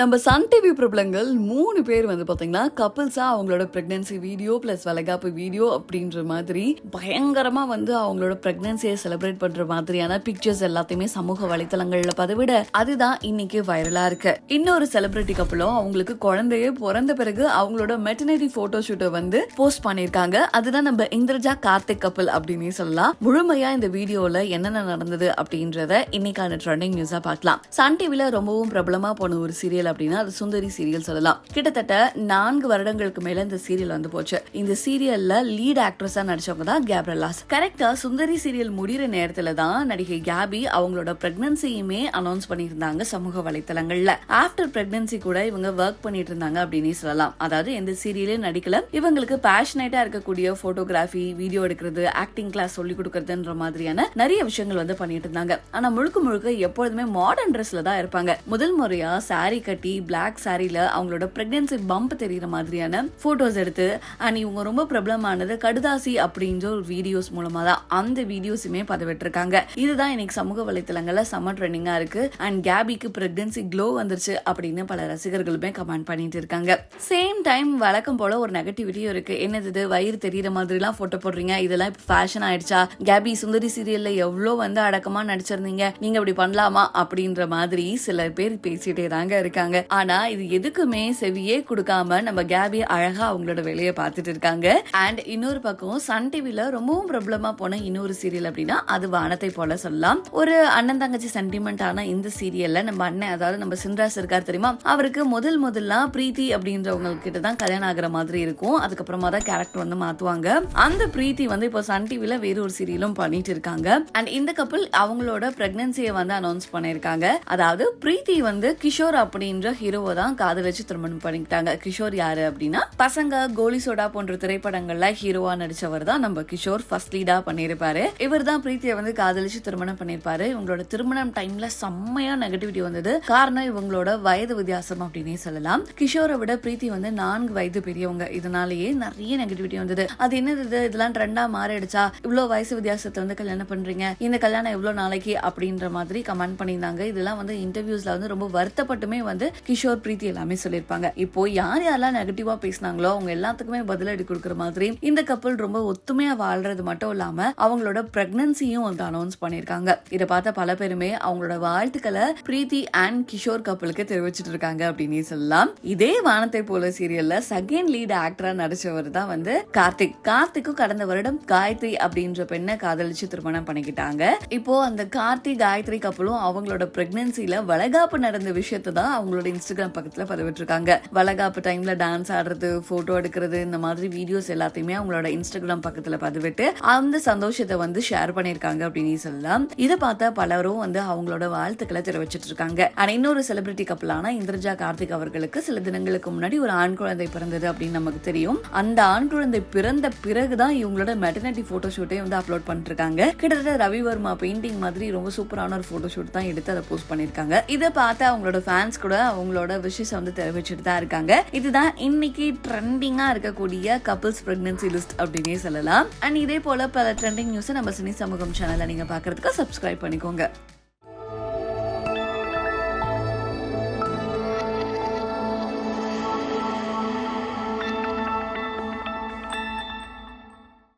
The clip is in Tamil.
நம்ம சன் டிவி பிரபலங்கள் மூணு பேர் வந்து பார்த்தீங்கன்னா கப்பிள்ஸா அவங்களோட பிரெக்னன்சி வீடியோ பிளஸ் வளைகாப்பு வீடியோ அப்படின்ற மாதிரி பயங்கரமா வந்து அவங்களோட பிரெக்னன்சியை செலிப்ரேட் பண்ற மாதிரியான பிக்சர்ஸ் எல்லாத்தையுமே சமூக வலைத்தளங்கள்ல பதிவிட அதுதான் இன்னைக்கு வைரலா இருக்கு. இன்னொரு செலிபிரிட்டி கப்பலும் அவங்களுக்கு குழந்தையே பிறந்த பிறகு அவங்களோட மெட்டர்னிட்டி போட்டோ ஷூட்டை வந்து போஸ்ட் பண்ணியிருக்காங்க. அதுதான் நம்ம இந்திரஜா கார்த்திக் கப்பல் அப்படின்னு சொல்லலாம். முழுமையா இந்த வீடியோல என்னென்ன நடந்தது அப்படின்றத இன்னைக்கான ட்ரெண்டிங் நியூஸா பார்க்கலாம். சன் டிவில ரொம்பவும் பிரபலமா போன ஒரு சீரியல் அப்படின்னா அது சுந்தரி சீரியல் சொல்லலாம். கிட்டத்தட்ட நான்கு வருடங்களுக்கு மேல இந்த சீரியல் வந்து போச்சு. இந்த சீரியல்ல லீட் ஆக்ட்ரஸா நடிச்சவங்க தான் கேப்ரலாஸ் கரெக்டா சுந்தரி சீரியல் முடிகிற நேரத்துல தான் நடிகை கேபி அவங்களோட பிரெக்னன்சியுமே அனௌன்ஸ் பண்ணியிருந்தாங்க சமூக வலைத்தளங்கள்ல. ஆஃப்டர் பிரெக்னன்சி கூட இவங்க ஒர்க் பண்ணிட்டு இருந்தாங்க அப்படின்னு சொல்லலாம். அதாவது எந்த சீரியலே நடிக்கல. இவங்களுக்கு பேஷனேட்டா இருக்கக்கூடிய போட்டோகிராஃபி வீடியோ எடுக்கிறது ஆக்டிங் கிளாஸ் சொல்லி கொடுக்கறதுன்ற மாதிரியான நிறைய விஷயங்கள் வந்து பண்ணிட்டு இருந்தாங்க. ஆனா முழுக்க முழுக்க எப்பொழுதுமே மாடர்ன் ட்ரெஸ்ல தான் இருப்பாங்க. முதல் முறையா சாரி கட்டி பிளாக் சாரியில் அவங்களோட ப்ரெக்னென்சி பம்ப் தெரியுற மாதிரியான ஃபோட்டோஸ் எடுத்து அண்ட் இவங்க ரொம்ப பிரபலமானது கடுதாசி அப்படின்ற ஒரு வீடியோஸ் மூலமாக தான் அந்த வீடியோஸுமே பதிவிட்டிருக்காங்க. இதுதான் இன்னைக்கு சமூக வலைத்தளங்களில் செம்ம ட்ரெண்டிங்காக இருக்கு. அண்ட் கேபிக்கு ப்ரெக்னென்சி க்ளோ வந்துருச்சு அப்படின்னு பல ரசிகர்களுமே கமெண்ட் பண்ணிட்டு இருக்காங்க. சேம் டைம் வழக்கம் போல ஒரு நெகட்டிவிட்டியும் இருக்கு. என்னது இது? வயிறு தெரியற மாதிரிலாம் போட்டோ போடுறீங்க. இதெல்லாம் இப்போ ஃபேஷன் ஆயிடுச்சா? கேபி சுந்தரி சீரியல்ல எவ்வளோ வந்து அடக்கமா நடிச்சிருந்தீங்க? நீங்க இப்படி பண்ணலாமா? அப்படின்ற மாதிரி சில பேர் பேசிட்டே தாங்க இருக்காங்க. ஆனா இது எதுக்குமே செவியே கொடுக்காம நம்ம கேபி அழகா அவங்களோட வேலையை பார்த்துட்டு இருக்காங்க. அண்ட் இன்னொரு பக்கம் சன் டிவில ரொம்பவும் பிரபலமா போன இன்னொரு சீரியல் அப்படின்னா அது வானத்தை போல சொல்லலாம். ஒரு அண்ணன் தங்கச்சி சென்டிமெண்ட் ஆன இந்த சீரியல்ல நம்ம அண்ணன் அதாவது நம்ம சின்ராஸ் இருக்கார் தெரியுமா? அவருக்கு முதல் முதல்ல பிரீத்தி அப்படின்றவங்க கிட்ட தான் கல்யாணம் ஆகுற மாதிரி இருக்கும். அதுக்கப்புறமா தான் கேரக்டர் வந்து மாத்துவாங்க. அந்த பிரீத்தி வந்து இப்போ சன் டிவில வேற ஒரு சீரியலும் பண்ணிட்டு இருக்காங்க. அண்ட் இந்த கப்பல் அவங்களோட பிரெக்னன்சியை வந்து அனௌன்ஸ் பண்ணிருக்காங்க அதாவது பிரீத்தி வந்து கிஷோர் அப்படின்ற ஹீரோவை தான் காதலிச்சு திருமணம் பண்ணிக்கிட்டாங்க. கிஷோர் யாரு அப்படின்னா பசங்க கோலி சோடா போன்ற திரைப்படங்கள்ல ஹீரோவா நடிச்சவர் தான் நம்ம கிஷோர். ஃபர்ஸ்ட் லீடா பண்ணியிருப்பாரு. இவர் தான் பிரீத்தியை வந்து காதலிச்சு திருமணம் பண்ணிருப்பாரு இவங்களோட திருமணம் டைம்ல செம்மையா நெகட்டிவிட்டி வந்தது. காரணம் இவங்களோட வயது வித்தியாசம் அப்படின்னே சொல்லலாம். கிஷோரை விட பிரீத்தி வந்து நான்கு வயது பெரியவங்க. இதனாலேயே நிறைய நெகட்டிவிட்டி வந்தது. அது என்னது இதெல்லாம் ட்ரெண்டா மாறிடுச்சா? இவ்வளவு வயசு வித்தியாசத்தை வந்து கல்யாணம் பண்றீங்க. இந்த கல்யாணம் எவ்வளவு நாளைக்கு? அப்படின்ற மாதிரி கமெண்ட் பண்ணியிருந்தாங்க. இதெல்லாம் வந்து இன்டர்வியூஸ்ல வந்து ரொம்ப வருத்தப்பட்டுமே வந்து கிஷோர் பிரீத்தி எல்லாமே சொல்லியிருப்பாங்க. இப்போ யார் யாரெல்லாம் நெகட்டிவா பேசினாங்களோ அவங்க எல்லாத்துக்குமே பதிலடி கொடுக்குற மாதிரி இந்த கப்பல் ரொம்ப ஒத்துமையா வாழ்றது மட்டும் இல்லாம அவங்களோட பிரெக்னன்சியும் வந்து அனௌன்ஸ் பண்ணியிருக்காங்க. இதை பார்த்த பல பேருமே அவங்களோட வாழ்த்துக்களை பிரீத்தி அண்ட் கிஷோர் கப்பலுக்கு தெரிவிச்சிட்டு இருக்காங்க அப்படின்னு சொல்லலாம். இதே வானத்தை போல சீரியல்ல செகண்ட் லீட் ஆக்டரா நடிச்சவர் தான் வந்து கார்த்திக். கார்த்திக்கும் கடந்த வருடம் காயத்ரி அப்படின்ற பெண்ணை காதலிச்சு திருமணம் பண்ணிக்கிட்டாங்க. இப்போ அந்த கார்த்திக் காயத்ரி கப்பலும் அவங்களோட பிரெக்னன்சில வளகாப்பு நடந்த விஷயத்தை தான் அவங்களோட இன்ஸ்டாகிராம் பக்கத்துல பதிவிட்டிருக்காங்க வளகாப்பு டைம்ல டான்ஸ் ஆடுறது போட்டோ எடுக்கிறது இந்த மாதிரி வீடியோஸ் எல்லாத்தையுமே அவங்களோட இன்ஸ்டாகிராம் பக்கத்துல பதிவிட்டு அந்த சந்தோஷத்தை வந்து ஷேர் பண்ணிருக்காங்க அப்படின்னு சொல்லலாம். இதை பார்த்த பலரும் வந்து அவங்களோட வாழ்த்துக்களை தெரிவிச்சிட்டு இருக்காங்க ஆனா இன்னொரு செலிபிரிட்டி கப்பலான இந்திரஜா கார்த்திக் அவர்களுக்கு சில தினங்களுக்கு முன்னாடி ஒரு ஆண் குழந்தை பிறந்தது அப்படின்னு நமக்கு தெரியும். அந்த ஆண் குழந்தை பிறந்த பிறகுதான் இவங்களோட மெட்டர்னிட்டி போட்டோ ஷூட்டே வந்து அப்லோட் பண்ணிருக்காங்க. கிட்டத்தட்ட ரவிவர்மா பெயிண்டிங் மாதிரி ரொம்ப சூப்பரான ஒரு போட்டோ ஷூட் தான் எடுத்து அதை போஸ்ட் பண்ணிருக்காங்க இதை பார்த்து அவங்களோட ஃபேன்ஸ் கூட அவங்களோட விஷஸ் வந்து தெரிவிச்சுட்டு தான் இருக்காங்க. இதுதான் இன்னைக்கு ட்ரெண்டிங்கா இருக்கக்கூடிய கப்பிள்ஸ் பிரெக்னன்சி லிஸ்ட் அப்படின்னே சொல்லலாம். அண்ட் இதே போல பல ட்ரெண்டிங் நியூஸை நம்ம சினி சமூகம் சேனல்ல நீங்க பாக்குறதுக்கு சப்ஸ்கிரைப் பண்ணிக்கோங்க.